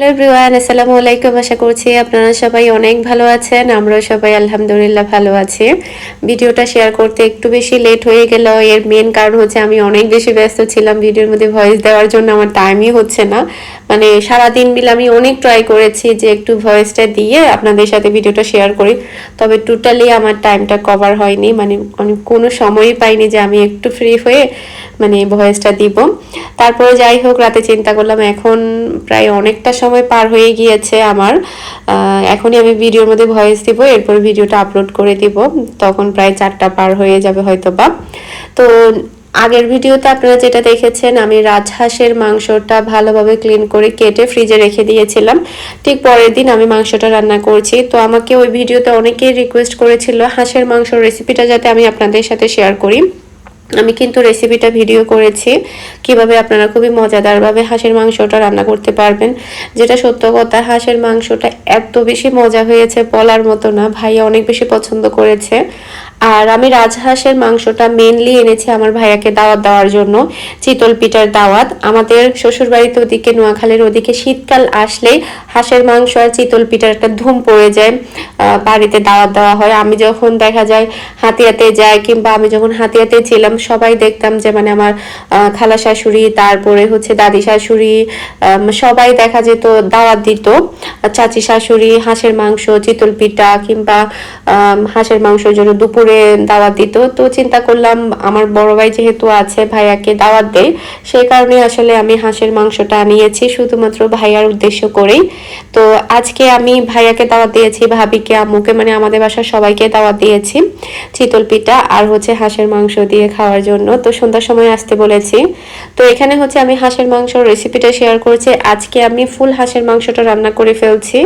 Hello everyone, আসসালামু আলাইকুম। আশা করছি আপনারা সবাই অনেক ভালো আছেন। আমরাও সবাই আলহামদুলিল্লাহ ভালো আছি। ভিডিওটা শেয়ার করতে একটু বেশি লেট হয়ে গেল। এর মেন কারণ হচ্ছে আমি অনেক বেশি ব্যস্ত ছিলাম ভিডিওর মধ্যে ভয়েস দেওয়ার জন্য। আমার টাইমই হচ্ছে না। মানে সারাদিন মিলে আমি অনেক ট্রাই করেছি যে একটু ভয়েসটা দিয়ে আপনাদের সাথে ভিডিওটা শেয়ার করি। তবে টোটালি আমার টাইমটা কভার হয়নি। মানে আমি কোনো সময়ই পাইনি যে আমি একটু ফ্রি হয়ে মানে ভয়েসটা দিব। তারপরে যাই হোক, রাতে চিন্তা করলাম, এখন প্রায় অনেকটা সময় পার হয়ে গিয়েছে আমার। এখনই আমি ভিডিওর মধ্যে ভয়েস দিব, এরপর ভিডিওটা আপলোড করে দিব। তখন প্রায় চারটা পার হয়ে যাবে হয়তো বা তো আগের ভিডিওতে আপনারা যেটা দেখেছেন, আমি রাজহাঁসের মাংসটা ভালোভাবে ক্লিন করে কেটে ফ্রিজে রেখে দিয়েছিলাম। ঠিক পরের দিন আমি মাংসটা রান্না করছি। তো আমাকে ওই ভিডিওতে অনেকেই রিকোয়েস্ট করেছিল, হাঁসের মাংসর রেসিপিটা যাতে আমি আপনাদের সাথে শেয়ার করি। আমি কিন্তু রেসিপিটা ভিডিও করেছি। কীভাবে আপনারা খুবই মজাদারভাবে হাঁসের মাংসটা রান্না করতে পারবেন। যেটা সত্য কথা, হাঁসের মাংসটা এত বেশি মজা হয়েছে বলার মতো না। ভাইয়া অনেক বেশি পছন্দ করেছে। আর আমি রাজহাঁসের মাংসটা মেনলি এনেছি আমার ভাইয়াকে দাওয়াত দেওয়ার জন্য, চিতল পিঠার দাওয়াত। আমাদের শ্বশুরবাড়িতে ওদিকে, নোয়াখালীর ওদিকে শীতকাল আসলেই হাঁসের মাংস আর চিতল পিঠার একটা ধুম পড়ে যায় বাড়িতে দাওয়াত দেওয়া হয়। আমি যখন দেখা যায় হাতিয়াতে যাই কিংবা আমি যখন হাতিয়াতে ছিলাম, সবাই দেখতাম যে মানে আমার খালা শাশুড়ি, তারপরে হচ্ছে দাদি শাশুড়ি সবাই দেখা যেত, দাওয়াত দিত। চাচি শাশুড়ি হাঁসের মাংস, চিতল পিঠা কিংবা হাঁসের মাংসের জন্য দুপুরে দাওয়াত দিত। তো চিন্তা করলাম, আমার বড় ভাই যেহেতু আছে, ভাইয়াকে দাওয়াত দেয় সেই কারণে আসলে আমি হাঁসের মাংসটা নিয়েছি শুধুমাত্র ভাইয়ার উদ্দেশ্য করেই। তো আজকে আমি ভাইয়াকে দাওয়াত দিয়েছি, ভাবিকে, আম্মুকে মানে আমাদের বাসার সবাইকে দাওয়াত দিয়েছি চিতল পিঠা আর হচ্ছে হাঁসের মাংস দিয়ে খাওয়ার জন্য। তো সন্ধ্যার সময় আসতে বলেছি। তো এখানে হচ্ছে আমি হাঁসের মাংসর রেসিপিটা শেয়ার করেছি। আজকে আমি ফুল হাঁসের মাংসটা রান্না করে ফেলছি।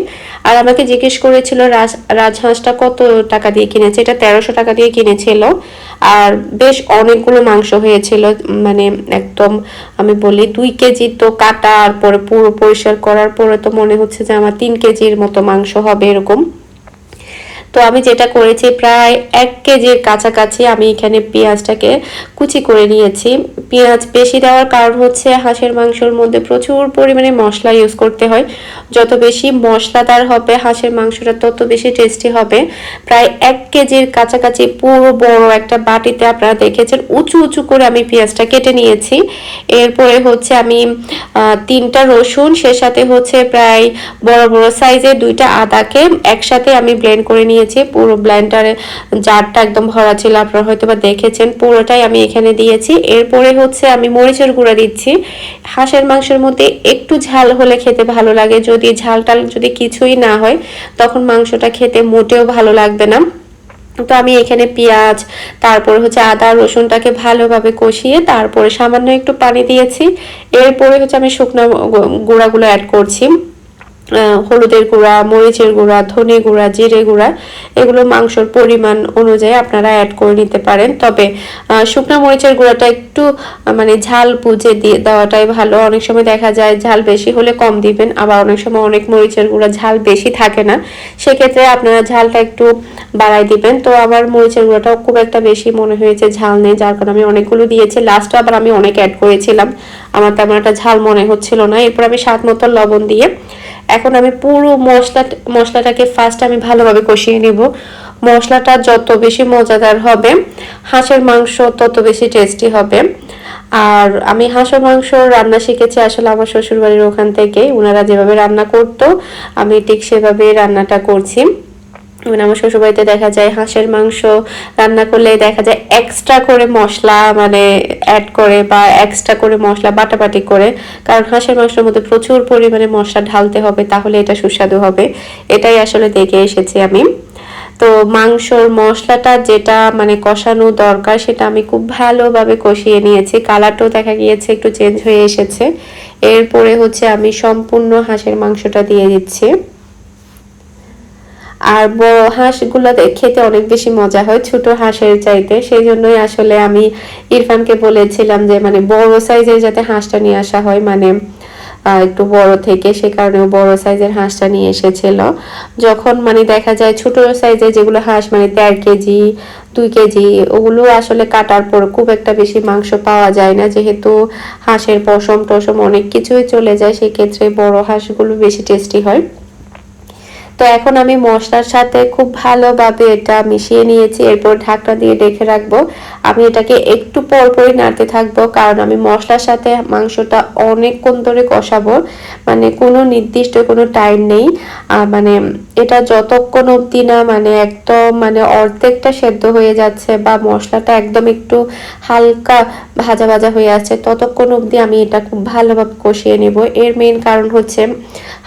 আর আমাকে জিজ্ঞেস করেছিল, রাজ, রাজহাঁসটা কত টাকা দিয়ে কিনেছে? এটা তেরোশো টাকা দিয়ে কিনেছিল। আর বেশ অনেকগুলো মাংস হয়েছিল মানে একদম আমি বলি দুই কেজি তো কাটা আর পরে পুরো পরিষ্কার করার পরে তো মনে হচ্ছে যে আমার তিন কেজির মতো মাংস হবে এরকম। তো আমি যেটা করেছি, প্রায় এক কেজির কাছাকাছি আমি এখানে পেঁয়াজটাকে কুচি করে নিয়েছি। পেঁয়াজ বেশি দেওয়ার কারণ হচ্ছে হাঁসের মাংসর মধ্যে প্রচুর পরিমাণে মশলা ইউজ করতে হয়। যত বেশি মশলাদার হবে, হাঁসের মাংসটা তত বেশি টেস্টি হবে। প্রায় এক কেজির কাছাকাছি পুরো বড় একটা বাটিতে আপনারা দেখেছেন, উঁচু উঁচু করে আমি পেঁয়াজটা কেটে নিয়েছি। এরপরে হচ্ছে আমি তিনটা রসুন, সে সাথে হচ্ছে প্রায় বড় বড় সাইজের দুইটা আদাকে একসাথে আমি ব্লেন্ড করে নিয়েছি। পুরো ব্লেন্ডারে জারটা একদম ভরা ছিল, আপনারা হয়তো বা দেখেছেন, পুরোটাই আমি এখানে দিয়েছি। এরপরে হচ্ছে আমি মরিচের গুঁড়া দিচ্ছি। হাঁসের মাংসের মধ্যে একটু ঝাল হলে খেতে ভালো লাগে, যদি ঝাল টাল যদি কিছুই না হয়, তখন মাংসটা খেতে মোটেও ভালো লাগবে না। তো আমি এখানে পেঁয়াজ, তারপরে হচ্ছে আদা, রসুনটাকে ভালোভাবে কষিয়ে তারপরে সামান্য একটু পানি দিয়েছি। এরপরে হচ্ছে আমি শুকনো গুঁড়াগুলো অ্যাড করছি। হলুদের গুঁড়া, মরিচের গুঁড়া, ধনে গুঁড়া, জিরে গুঁড়া, এগুলো মাংসর পরিমাণ অনুযায়ী আপনারা অ্যাড করে নিতে পারেন। তবে শুকনো মরিচের গুঁড়াটা একটু মানে ঝাল বুঝে দিয়ে দেওয়াটাই ভালো। অনেক সময় দেখা যায় ঝাল বেশি হলে কম দিবেন, আবার অনেক সময় অনেক মরিচের গুঁড়া ঝাল বেশি থাকে না। সেক্ষেত্রে আপনারা ঝালটা একটু বাড়াই দিবেন। তো আমার মরিচের গুঁড়াটাও খুব একটা বেশি মনে হয়েছে ঝাল নেই, যার কারণে আমি অনেকগুলো দিয়েছি। লাস্টে আবার আমি অনেক অ্যাড করেছিলাম। আমার তেমন একটা ঝাল মনে হচ্ছিল না। এরপর আমি স্বাদ মতো লবণ দিয়ে এখন আমি পুরো মশলা, মশলাটাকে ফার্স্ট আমি ভালোভাবে কষিয়ে নিব। মশলাটা যত বেশি মজাদার হবে, হাঁসের মাংস তত বেশি টেস্টি হবে। আর আমি হাঁসের মাংস রান্না শিখেছি আসলে আমার শ্বশুরবাড়ির ওখান থেকে ওনারা যেভাবে রান্না করতো, আমি ঠিক সেভাবে রান্নাটা করছি। মানে আমার শ্বশুরবাড়িতে দেখা যায় হাঁসের মাংস রান্না করলে দেখা যায় এক্সট্রা করে মশলা মানে অ্যাড করে বা এক্সট্রা করে মশলা, বাটাবাটি করে। কারণ হাঁসের মাংসের মধ্যে প্রচুর পরিমাণে মশলা ঢালতে হবে, তাহলে এটা সুস্বাদু হবে। এটাই আসলে দেখে এসেছি আমি। তো মাংসর মশলাটা যেটা মানে কষানো দরকার, সেটা আমি খুব ভালোভাবে কষিয়ে নিয়েছি। কালারটাও দেখা গিয়েছে একটু চেঞ্জ হয়ে এসেছে। এরপরে হচ্ছে আমি সম্পূর্ণ হাঁসের মাংসটা দিয়ে দিচ্ছি। আর বড় হাঁসগুলো খেতে অনেক বেশি মজা হয়, ছোট হাঁসের চাইতে। সেই জন্যই আসলে আমি ইরফানকে বলেছিলাম যে মানে বড় সাইজের যাতে হাঁসটা নিয়ে আসা হয় মানে একটু বড় থেকে, সে কারণে বড় সাইজের হাঁসটা নিয়ে এসেছিল। যখন মানে দেখা যায় ছোট সাইজের যেগুলো হাঁস মানে দেড় কেজি, দুই কেজি, ওগুলো আসলে কাটার পর খুব একটা বেশি মাংস পাওয়া যায় না। যেহেতু হাঁসের পশম টসম অনেক কিছুই চলে যায়, সেক্ষেত্রে বড় হাঁসগুলো বেশি টেস্টি হয়। তো এখন আমি মশলার সাথে খুব ভালোভাবে এটা মিশিয়ে নিয়েছি, এরপর ঢাকনা দিয়ে ডেকে রাখব। আমি এটাকে একটু পর পরই নাড়তে থাকব, কারণ আমি মশলার সাথে মাংসটা অনেকক্ষণ ধরে কষাবো। মানে কোনো নির্দিষ্ট কোনো টাইম নেই। মানে এটা যতক্ষণ অবধি না মানে একদম মানে অর্ধেকটা সেদ্ধ হয়ে যাচ্ছে বা মশলাটা একদম একটু হালকা ভাজা ভাজা হয়ে আছে, ততক্ষণ অবধি আমি এটা খুব ভালোভাবে কষিয়ে নেব। এর মেইন কারণ হচ্ছে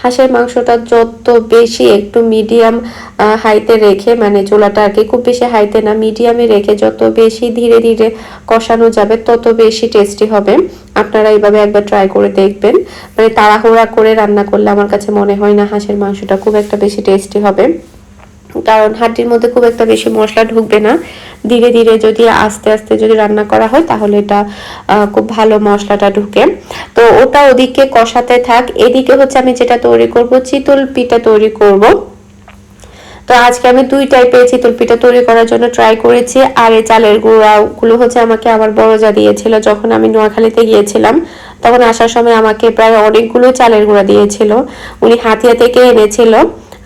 হাঁসের মাংসটা যত বেশি একটু মিডিয়াম হাইতে রেখে মানে চুলাটাকে খুব বেশি হাইতে না মিডিয়ামে রেখে যত বেশি ধীরে ধীরে কষানো যাবে, তত বেশি টেস্টি হবে। আপনারা এইভাবে একবার ট্রাই করে দেখবেন। মানে তাড়াহুড়া করে রান্না করলে আমার কাছে মনে হয় না হাঁসের মাংসটা খুব একটা বেশি টেস্টি হবে। কারণ হাড্ডির মধ্যে খুব একটা বেশি মশলা ঢুকবে না। ধীরে ধীরে যদি আস্তে আস্তে যদি রান্না করা হয়, তাহলে এটা খুব ভালো মশলাটা ঢুকে। তো ওটা ওদিকে কষাতে থাক। এদিকে হচ্ছে আমি যেটা তৈরি করব, চিতল পিঠা তৈরি করব। তো আজকে আমি দুই টাইপের চিতল পিঠা তৈরি করার জন্য ট্রাই করেছি। আর এই চালের গুঁড়াগুলো হচ্ছে আমাকে আমার বড় যা দিয়েছিল। যখন আমি নোয়াখালীতে গিয়েছিলাম, তখন আসার সময় আমাকে প্রায় অনেকগুলো চালের গুঁড়া দিয়েছিল। উনি হাতিয়া থেকে এনেছিল।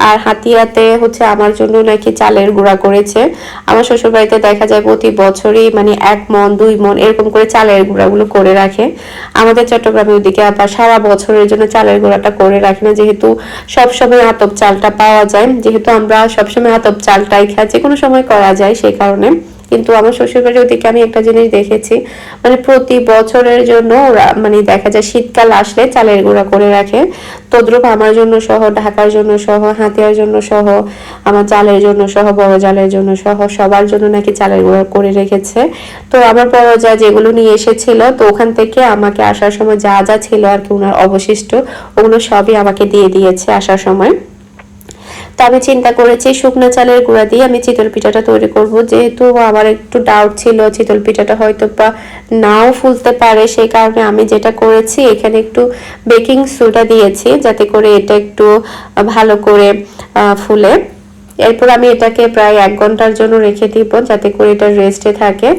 আর হাতিয়াতে হচ্ছে আমার জন্য নাকি চালের গুঁড়া করেছে। আমার শ্বশুরবাড়িতে দেখা যায় প্রতি বছরই মানে এক মন, দুই মন এরকম করে চালের গুঁড়াগুলো করে রাখে। আমাদের চট্টগ্রামের ওদিকে আবার সারা বছরের জন্য চালের গুঁড়াটা করে রাখে না। যেহেতু সবসময় আতপ চালটা পাওয়া যায়, যেহেতু আমরা সবসময় আতপ চালটাই খাই যে কোনো সময় করা যায় সেই কারণে। কিন্তু আমার শ্বশুরবাড়ির ওদিকে আমি একটা জিনিস দেখেছি মানে প্রতি বছরের জন্য ওরা মানে দেখা যায় শীতকাল আসলে চালের গুঁড়া করে রাখে। তদ্রুপ আমার জন্য সহ, ঢাকার জন্য সহ, হাতিয়ার জন্য সহ, আমার চালের জন্য সহ, বড় জালের জন্য সহ, সবার জন্য নাকি চালের গুঁড়া করে রেখেছে। তো আমার বড় যা যেগুলো নিয়ে এসেছিল, তো ওখান থেকে আমাকে আসার সময় যা যা ছিল আর কি ওনার অবশিষ্ট, ওগুলো সবই আমাকে দিয়ে দিয়েছে আসার সময়। তো আমি চিন্তা করেছি, শুকনো চালের গুঁড়া দিয়ে আমি চিতল পিঠাটা তৈরি করব। যেহেতু আমার একটু ডাউট ছিল চিতল পিঠাটা হয়তো বা নাও ফুলতে পারে, সেই কারণে আমি যেটা করেছি, এখানে একটু বেকিং সোডা দিয়েছি, যাতে করে এটা একটু ভালো করে ফুলে। এরপর আমি এটাকে প্রায় এক ঘণ্টার জন্য রেখে দিব যাতে করে এটা রেস্টে থাকে।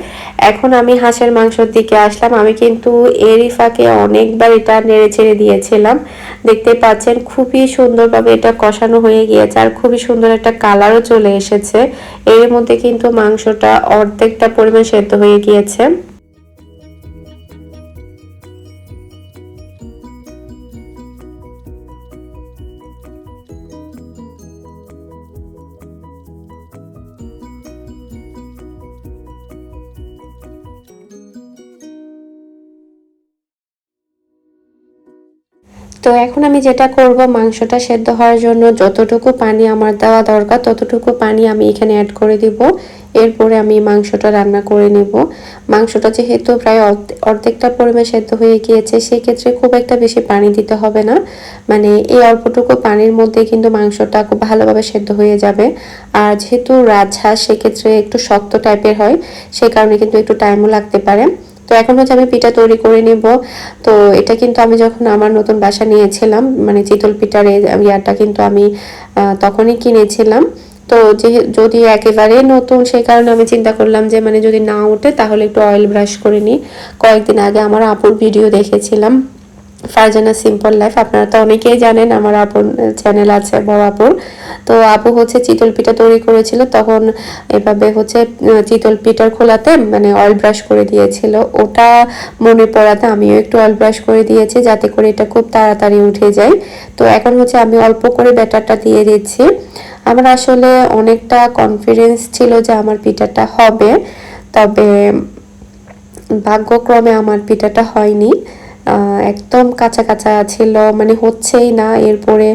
এখন আমি হাঁসের মাংসর দিকে আসলাম। আমি কিন্তু এরই ফাঁকে অনেকবার এটা নেড়ে চেড়ে দিয়েছিলাম। দেখতে পাচ্ছেন খুবই সুন্দরভাবে এটা কষানো হয়ে গিয়েছে আর খুবই সুন্দর একটা কালারও চলে এসেছে। এর মধ্যে কিন্তু মাংসটা অর্ধেকটা পরিমাণ সেদ্ধ হয়ে গিয়েছে। তো এখন আমি যেটা করব, মাংসটা সেদ্ধ হওয়ার জন্য যতটুকু পানি আমার দেওয়া দরকার, ততটুকু পানি আমি এখানে অ্যাড করে দিব। এরপরে আমি মাংসটা রান্না করে নেব। মাংসটা যেহেতু প্রায় অর্ধেকটা পরিমাণ সেদ্ধ হয়ে গিয়েছে, সেক্ষেত্রে খুব একটা বেশি পানি দিতে হবে না। মানে এই অল্পটুকু পানির মধ্যে কিন্তু মাংসটা খুব ভালোভাবে সেদ্ধ হয়ে যাবে। আর যেহেতু রাজহাঁস, সেক্ষেত্রে একটু শক্ত টাইপের হয়, সে কারণে কিন্তু একটু টাইমও লাগতে পারে। তো এখন হচ্ছে আমি পিঠা তৈরি করে নেব। তো এটা কিন্তু আমি যখন আমার নতুন বাসা নিয়েছিলাম মানে চিতল পিঠার ইয়াটা কিন্তু আমি তখনই কিনেছিলাম। তো যে যদি একেবারে নতুন সেই কারণে আমি চিন্তা করলাম যে মানে যদি না ওঠে তাহলে একটু অয়েল ব্রাশ করে নিই। কয়েকদিন আগে আমার আপুর ভিডিও দেখেছিলাম, ফারজানা সিম্পল লাইফ। আপনারা তো অনেকেই জানেন, আমার আপন চ্যানেল আছে বড় আপুর। তো আপু হচ্ছে চিতল পিঠা তৈরি করেছিল, তখন এভাবে হচ্ছে চিতল পিঠার খোলাতে মানে অয়েল ব্রাশ করে দিয়েছিল। ওটা মনে পড়াতে আমিও একটু অয়েল ব্রাশ করে দিয়েছি, যাতে করে এটা খুব তাড়াতাড়ি উঠে যায়। তো এখন হচ্ছে আমি অল্প করে ব্যাটারটা দিয়ে দিচ্ছি। আমার আসলে অনেকটা কনফিডেন্স ছিল যে আমার পিঠাটা হবে, তবে ভাগ্যক্রমে আমার পিঠাটা হয়নি। একদম কাঁচা কাঁচা ছিল মানে হচ্ছেই না। এরপরে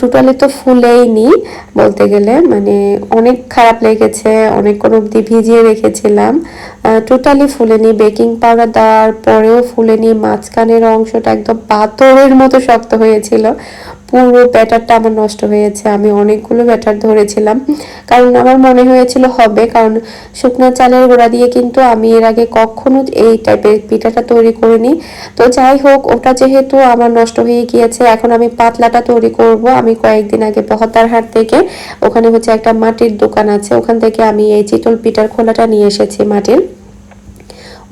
টোটালি তো ফুলেই নি বলতে গেলে। মানে অনেক খারাপ লেগেছে অনেকক্ষণ অব্দি ভিজিয়ে রেখেছিলাম। টোটালি ফুলেনি। বেকিং পাউডার দেওয়ার পরেও ফুলেনি। মাঝখানের অংশটা একদম পাথরের মতো শক্ত হয়েছিল। পুরো ব্যাটারটা আমার নষ্ট হয়েছে। আমি অনেকগুলো ব্যাটার ধরেছিলাম। কারণ আমার মনে হয়েছিল হবে। কারণ শুকনো চালের গোড়া দিয়ে কিন্তু আমি এর আগে কখনো এই টাইপের পিঠাটা তৈরি করিনি। তো যাই হোক, ওটা যেহেতু আমার নষ্ট হয়ে গিয়েছে, এখন আমি পাতলাটা তৈরি করব। আমি কয়েকদিন আগে হাট থেকে, ওখানে হচ্ছে একটা মাটির দোকান আছে। ওখান থেকে আমি এই চিতল পিঠার খোলাটা নিয়ে এসেছি মাটির।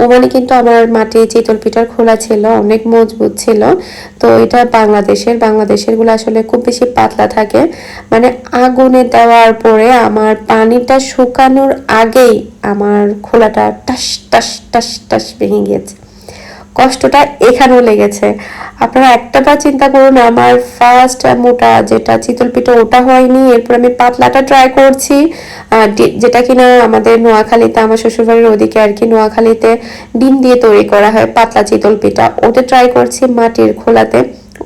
ওখানে কিন্তু আমার মাটি চিতল পিঠার খোলা ছিল, অনেক মজবুত ছিল। তো এটা বাংলাদেশের বাংলাদেশেরগুলো আসলে খুব বেশি পাতলা থাকে। মানে আগুনে দেওয়ার পরে আমার পানিটা শুকানোর আগেই আমার খোলাটা টাস টাস টাস টাস ভেঙে গিয়েছে। কষ্টটা এখানেও লেগেছে। আপনারা একটাটা চিন্তা করুন, আমার ফার্স্ট মোটা যেটা চিতল পিঠা ওটা হয়নি, এরপর আমি পাতলাটা ট্রাই করছি। যেটা কিনা আমাদের নোয়াখালীতে, আমার শ্বশুরবাড়ির ওদিকে আর কি নোয়াখালীতে ডিম দিয়ে তৈরি করা হয়, পাতলা চিতল পিঠা। ওটা ট্রাই করছি মাটির খোলাতে,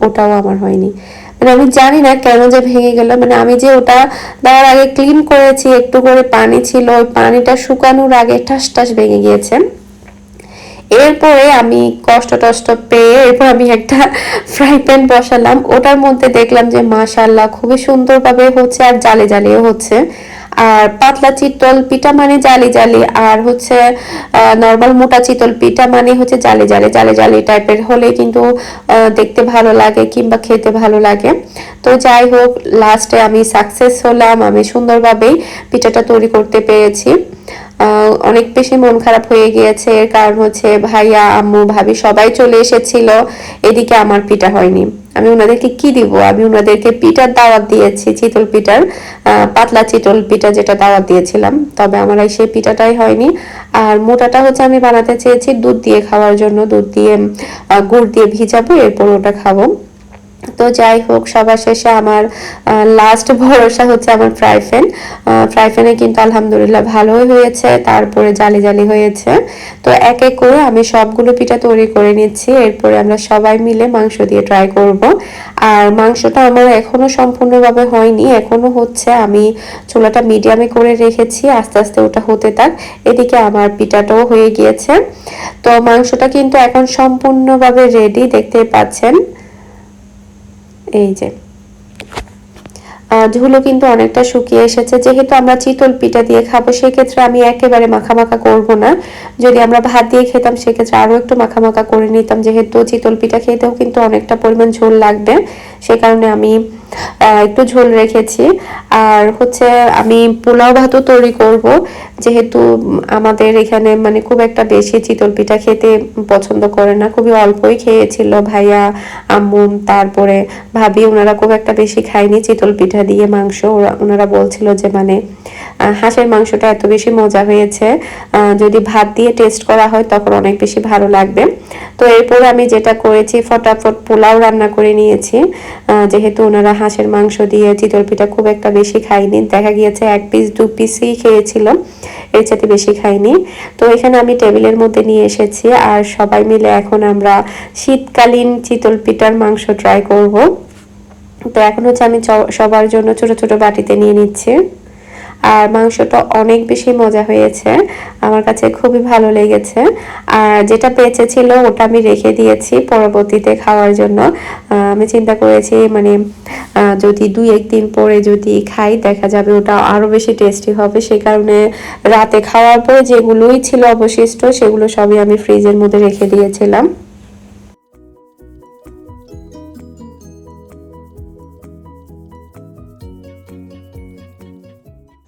ওটাও আমার হয়নি। মানে আমি জানি না কেন যে ভেঙে গেল মানে আমি যে ওটা দেওয়ার আগে ক্লিন করেছি, একটু করে পানি ছিল, ওই পানিটা শুকানোর আগে ঠাস ঠাস ভেঙে গিয়েছে। এরপরে আমি কষ্ট টষ্ট পেয়ে এরপর আমি একটা ফ্রাই প্যান বসালাম। ওটার মধ্যে দেখলাম যে মাশাল্লাহ খুবই সুন্দরভাবে হচ্ছে আর জালে জালিও হচ্ছে। আর পাতলা চিতল পিঠা মানে জালি জালি, আর হচ্ছে নর্মাল মোটা চিতল পিঠা মানে হচ্ছে জালি জালি। জালি জালি টাইপের হলে কিন্তু দেখতে ভালো লাগে কিংবা খেতে ভালো লাগে। তো যাই হোক লাস্টে আমি সাকসেস হলাম। আমি সুন্দরভাবেই পিঠাটা তৈরি করতে পেরেছি। অনেক বেশি মন খারাপ হয়ে গিয়েছে। এর কারণ হচ্ছে ভাইয়া, আম্মু, ভাবি সবাই চলে এসেছিল। এদিকে আমার পিঠা হয়নি। আমি ওনাদেরকে কি দিব? আমি ওনাদেরকে পিঠার দাওয়াত দিয়েছি, চিতল পিঠার পাতলা চিতল পিঠা যেটা দাওয়াত দিয়েছিলাম। তবে আমার এই সেই পিঠাটাই হয়নি। আর মোটাটা হচ্ছে আমি বানাতে চেয়েছি দুধ দিয়ে খাওয়ার জন্য। দুধ দিয়ে গুড় দিয়ে ভিজাবো, এরপর ওটা খাব। তো যাই হোক, সবার শেষে আমার লাস্ট ভরসা হচ্ছে আমার ফ্রাই প্যান ফ্রাই প্যানে কিন্তু আলহামদুলিল্লাহ ভালোই হয়েছে, তারপরে জালি জালি হয়েছে। তো এক এক করে আমি সবগুলো পিঠা তৈরি করে নিচ্ছি, এরপরে আমরা সবাই মিলে মাংস দিয়ে ট্রাই করব। আর মাংসটা আমার এখনও সম্পূর্ণভাবে হয়নি, এখনও হচ্ছে আমি চুলাটা মিডিয়ামে করে রেখেছি, আস্তে আস্তে ওটা হতে থাক। এদিকে আমার পিঠাটাও হয়ে গিয়েছে। তো মাংসটা কিন্তু এখন সম্পূর্ণভাবে রেডি দেখতে পাচ্ছেন। এই যে ঝুলো কিন্তু অনেকটা শুকিয়ে এসেছে। যেহেতু আমরা চিতল পিঠা দিয়ে খাব, সেক্ষেত্রে আমি একেবারে মাখা মাখা করব না। যদি আমরা ভাত দিয়ে খেতাম, সেক্ষেত্রে আরও একটু মাখা মাখা করে নিতাম। যেহেতু চিতল পিঠা খেতেও কিন্তু অনেকটা পরিমাণ ঝোল লাগবে, সে কারণে আমি একটু ঝোল রেখেছি। আর হচ্ছে আমি পোলাও ভাতও তৈরি করব। যেহেতু আমাদের এখানে মানে খুব একটা বেশি চিতল পিঠা খেতে পছন্দ করে না। খুবই অল্পই খেয়েছিল ভাইয়া, আম্মু, তারপরে ভাবি, ওনারা খুব একটা বেশি খায়নি চিতল পিঠা দিয়ে মাংস ওনারা বলছিল যে মানে হাঁসের মাংসটা এত বেশি মজা হয়েছে যদি ভাত দিয়ে টেস্ট করা হয় তখন অনেক বেশি ভালো লাগবে। তো এরপর আমি যেটা করেছি, ফটাফট পোলাও রান্না করে নিয়েছি। যেহেতু ওনারা হাঁসের মাংস দিয়ে চিতল পিঠা খুব একটা বেশি খাইনি দেখা গিয়েছে এক পিস দু পিসই খেয়েছিল, এর চাইতে বেশি খাইনি তো এখানে আমি টেবিলের মধ্যে নিয়ে এসেছি, আর সবাই মিলে এখন আমরা শীতকালীন চিতল পিঠার মাংস ট্রাই করব। তো এখন হচ্ছে আমি সবার জন্য ছোট ছোট বাটিতে নিয়ে নিচ্ছি। আর মাংসটা অনেক বেশি মজা হয়েছে। আমার কাছে খুবই ভালো লেগেছে। আর যেটা বেঁচে ছিল ওটা আমি রেখে দিয়েছি পরবর্তীতে খাওয়ার জন্য। আমি চিন্তা করেছি মানে যদি দুই একদিন পরে যদি খাই, দেখা যাবে ওটা আরও বেশি টেস্টি হবে। সেই কারণে রাতে খাওয়ার পরে যেগুলোই ছিল অবশিষ্ট, সেগুলো সবই আমি ফ্রিজের মধ্যে রেখে দিয়েছিলাম।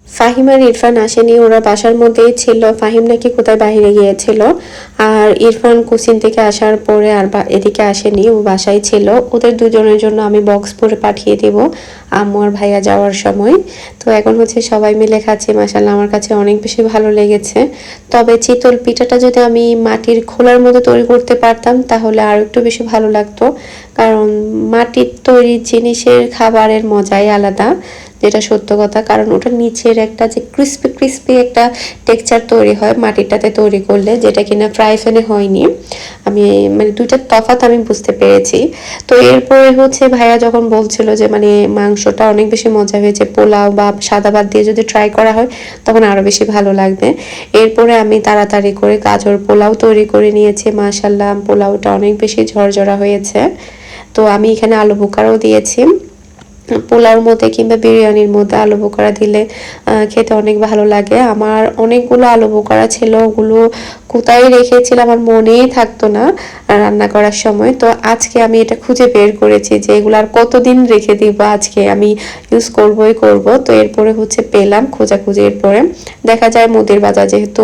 ফাহিম আর ইরফান আসেনি, ওরা বাসার মধ্যেই ছিল। ফাহিম নাকি কোথায় বাহিরে গিয়েছিল? আর ইরফান কুসিন থেকে আসার পরে আর এদিকে আসেনি, ও বাসায় ছিল। ওদের দুজনের জন্য আমি বক্স পরে পাঠিয়ে দেব আম্মু আর ভাইয়া যাওয়ার সময়। তো এখন হচ্ছে সবাই মিলে খাচ্ছি। মাসাল্লাহ আমার কাছে অনেক বেশি ভালো লেগেছে। তবে চিতল পিঠাটা যদি আমি মাটির খোলার মধ্যে তৈরি করতে পারতাম, তাহলে আর একটু বেশি ভালো লাগতো। কারণ মাটির তৈরি জিনিসের খাবারের মজাই আলাদা। যেটা সত্য কথা, কারণ ওটা নিচের একটা যে ক্রিস্পি ক্রিস্পি একটা টেক্সচার তৈরি হয় মাটিটাতে তৈরি করলে, যেটা কিনা ফ্রাই প্যানে হয়নি। আমি মানে দুইটার তফাৎ আমি বুঝতে পেরেছি। তো এরপরে হচ্ছে ভাইয়া যখন বলছিল যে মানে মাংসটা অনেক বেশি মজা হয়েছে, পোলাও বা সাদা ভাত দিয়ে যদি ট্রাই করা হয়, তখন আরও বেশি ভালো লাগবে। এরপরে আমি তাড়াতাড়ি করে গাজর পোলাও তৈরি করে নিয়েছি মাশাল্লাহ পোলাওটা অনেক বেশি ঝরঝরা হয়েছে। তো আমি এখানে আলু বোকারও দিয়েছি। পোলাওর মধ্যে কিংবা বিরিয়ানির মধ্যে আলু বোকারা দিলে খেতে অনেক ভালো লাগে। আমার অনেকগুলো আলু বোকারা ছিল, ওগুলো কোথায় রেখেছিলাম আমার মনেই থাকতো না রান্না করার সময়। তো আজকে আমি এটা খুঁজে বের করেছি যে এগুলো আর কতদিন রেখে দিব, আজকে আমি ইউজ করবই করব। তো এরপরে হচ্ছে পেলাম খোঁজাখুঁজি এরপরে। দেখা যায় মুদির বাজার যেহেতু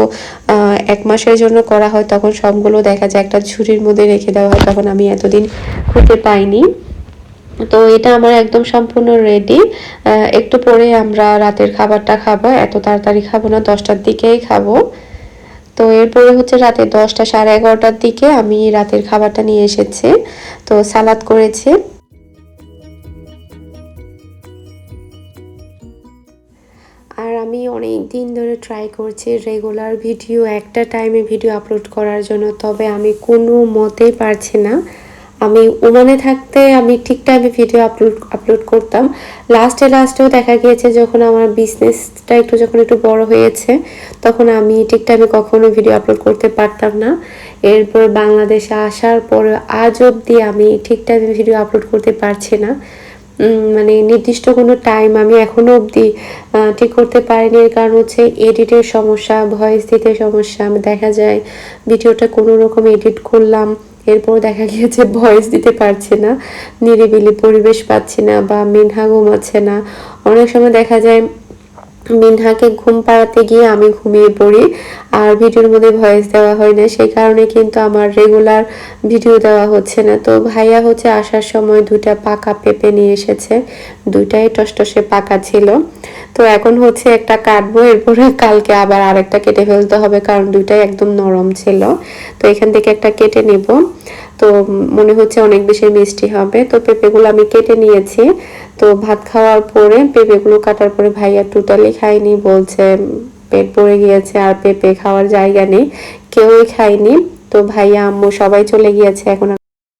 এক মাসের জন্য করা হয়, তখন সবগুলো দেখা যায় একটা ঝুড়ির মধ্যে রেখে দেওয়া হয়, তখন আমি এতদিন খুঁজে পাইনি। তো এটা আমার একদম সম্পূর্ণ রেডি একটু পরে আমরা রাতের খাবারটা খাব, এত তাড়াতাড়ি খাব না, দশটার দিকেই খাব। তো এরপরে হচ্ছে রাতে দশটা সাড়ে এগারোটার দিকে আমি রাতের খাবারটা নিয়ে এসেছি। তো সালাদ করেছি। আর আমি অনেক দিন ধরে ট্রাই করছি রেগুলার ভিডিও একটা টাইমে ভিডিও আপলোড করার জন্য, তবে আমি কোনো মতেই পারছি না। আমি ওমানে থাকতে আমি ঠিক টাইমে ভিডিও আপলোড আপলোড করতাম। লাস্টে লাস্টেও দেখা গিয়েছে যখন আমার বিজনেসটা একটু, যখন একটু বড় হয়েছে, তখন আমি ঠিক টাইমে কখনো ভিডিও আপলোড করতে পারতাম না। এরপর বাংলাদেশে আসার পর আজ অবধি আমি ঠিক টাইমে ভিডিও আপলোড করতে পারছি না। মানে নির্দিষ্ট কোনো টাইম আমি এখনও অবধি ঠিক করতে পারিনি। এর কারণ হচ্ছে এডিটের সমস্যা ভয়েস দিতে সমস্যা। দেখা যায় ভিডিওটা কোনো রকম এডিট করলাম। এরপর দেখা গিয়েছে ভয়েস দিতে পারছি না, নিরিবিলি পরিবেশ পাচ্ছি না বা মিনহা ঘুমাচ্ছে না। অনেক সময় দেখা যায় মিনহাকে ঘুম পাড়াতে গিয়ে আমি ঘুমিয়ে পড়ি, আর ভিডিওর মধ্যে ভয়েস দেওয়া হয় না, সেই কারণে কিন্তু আমার রেগুলার ভিডিও দেওয়া হচ্ছে না। তো ভাইয়া হচ্ছে আসার সময় দুইটা পাকা পেঁপে নিয়ে এসেছে, দুইটাই টসটসে পাকা ছিল। তো এখন হচ্ছে একটা কাটবো, এরপরে কালকে আবার আরেকটা কেটে ফেলতে হবে, কারণ দুইটাই একদম নরম ছিল। তো এখান থেকে একটা কেটে নেব। তো মনে হচ্ছে অনেক বেশি মিষ্টি হবে। তো পেঁপেগুলো আমি কেটে নিয়েছি। তো ভাত খাওয়ার পরে পেঁপেগুলো কাটার পরে ভাইয়া টোটালি খাইনি বলছে পেট পড়ে গিয়েছে আর পেঁপে খাওয়ার জায়গা নেই। কেউই খায়নি। তো ভাইয়া, আম্মু সবাই চলে গিয়েছে, এখন